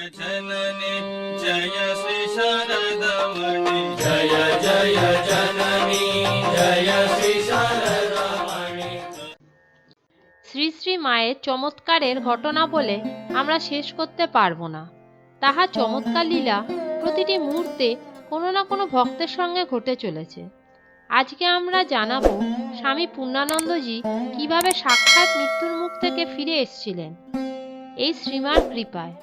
जननी जय श्री शारदमणि जय जय जननी जय श्री शारदामणि শ্রী শ্রী মায়ের চমৎকারের ঘটনা বলে আমরা শেষ করতে পারবো না তাহা চমৎকার লীলা প্রতিটি মুহূর্তে কোনো না কোনো ভক্তের সঙ্গে ঘটে চলেছে আজকে আমরা জানাবো স্বামী পূর্ণানন্দজি কিভাবে সাক্ষাৎ মৃত্যুর মুখ থেকে ফিরে এসেছিলেন এই শ্রীমার কৃপায়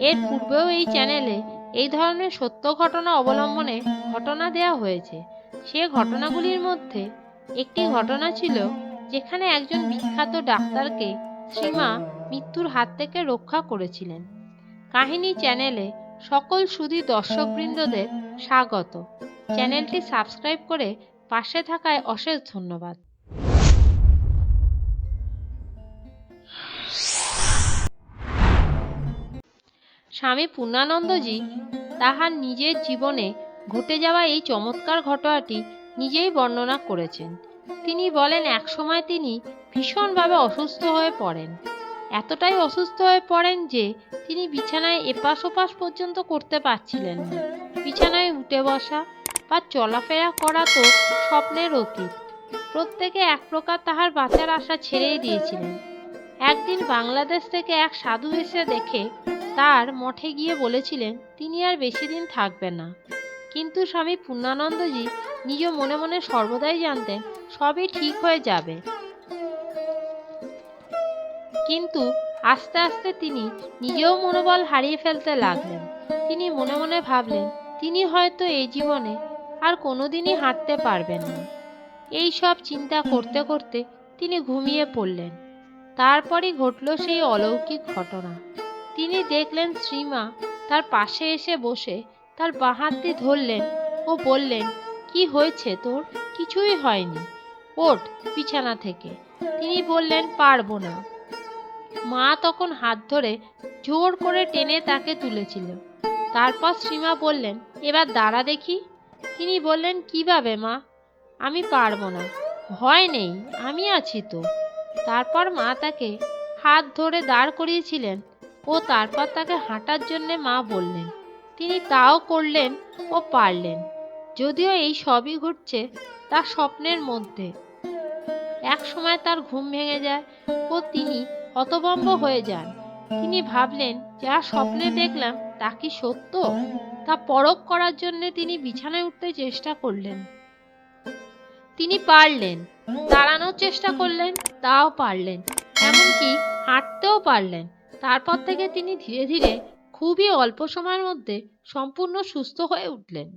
এর পূর্বেও এই চ্যানেলে এই ধরনের সত্য ঘটনা অবলম্বনে ঘটনা দেয়া হয়েছে। সে ঘটনাগুলির মধ্যে একটি ঘটনা ছিল যেখানে একজন বিখ্যাত ডাক্তারকে শ্রীমা মৃত্যুর হাত থেকে রক্ষা করেছিলেন। কাহিনী চ্যানেলে সকল সুধী দর্শকবৃন্দদের স্বাগত। চ্যানেলটি সাবস্ক্রাইব করে পাশে থাকায় অশেষ ধন্যবাদ। স্বামী পূর্ণানন্দজি তাহার নিজের জীবনে ঘটে যাওয়া এই চমৎকার ঘটনাটি নিজেই বর্ণনা করেছেন। তিনি বলেন, একসময় তিনি ভীষণভাবে অসুস্থ হয়ে পড়েন। এতটাই অসুস্থ হয়ে পড়েন যে তিনি বিছানায় এপাশ ওপাশ পর্যন্ত করতে পারছিলেন না। বিছানায় উঠে বসা বা চলাফেরা করা তো স্বপ্নের অতীত। প্রত্যেকে এক প্রকার তাহার বাঁচার আশা ছেড়েই দিয়েছিলেন। একদিন বাংলাদেশ থেকে এক সাধু এসে দেখে তার মঠে গিয়ে বলেছিলেন, তিনি আর বেশি দিন থাকবেন না। কিন্তু স্বামী পূর্ণানন্দজি নিজ মনে মনে সর্বদাই জানতেন, সবই ঠিক হয়ে যাবে। কিন্তু আস্তে আস্তে তিনি নিজেও মনোবল হারিয়ে ফেলতে লাগলেন। তিনি মনে মনে ভাবলেন, তিনি হয়তো এই জীবনে আর কোনোদিনই হাঁটতে পারবেন না। এই সব চিন্তা করতে করতে তিনি ঘুমিয়ে পড়লেন। তারপরই ঘটল সেই অলৌকিক ঘটনা। তিনি দেখলেন শ্রীমা তার পাশে এসে বসে তার বাঁহাতটি ধরলেন ও বললেন, কি হয়েছে তোর? কিছুই হয়নি। ওঠ বিছানা থেকে। তিনি বললেন, পারব না। মা তখন হাত ধরে জোর করে টেনে তাকে তুলেছিল। তারপর শ্রীমা বললেন, এবার দাঁড়া দেখি। তিনি বললেন, কীভাবে মা? আমি পারব না। ভয় নেই। আমি আছি তো। তারপর মা তাকে হাত ধরে দাঁড় করিয়েছিলেন। ও তারপর তাকে হাঁটার জন্যে মা বললেন। তিনি তাও করলেন ও পারলেন। যদিও এই সবই ঘটছে তার স্বপ্নের মধ্যে। এক সময় তার ঘুম ভেঙে যায় ও তিনি হতভম্ব হয়ে যান। তিনি ভাবলেন, যা স্বপ্নে দেখলাম তা কি সত্য? তা পরখ করার জন্য তিনি বিছানায় উঠতে চেষ্টা করলেন। তিনি পারলেন, দাঁড়ানোর চেষ্টা করলেন, তাও পারলেন, এমনকি হাঁটতেও পারলেন। তারপর থেকে তিনি ধীরে ধীরে খুবই অল্প সময়ের মধ্যে সম্পূর্ণ সুস্থ হয়ে উঠলেন।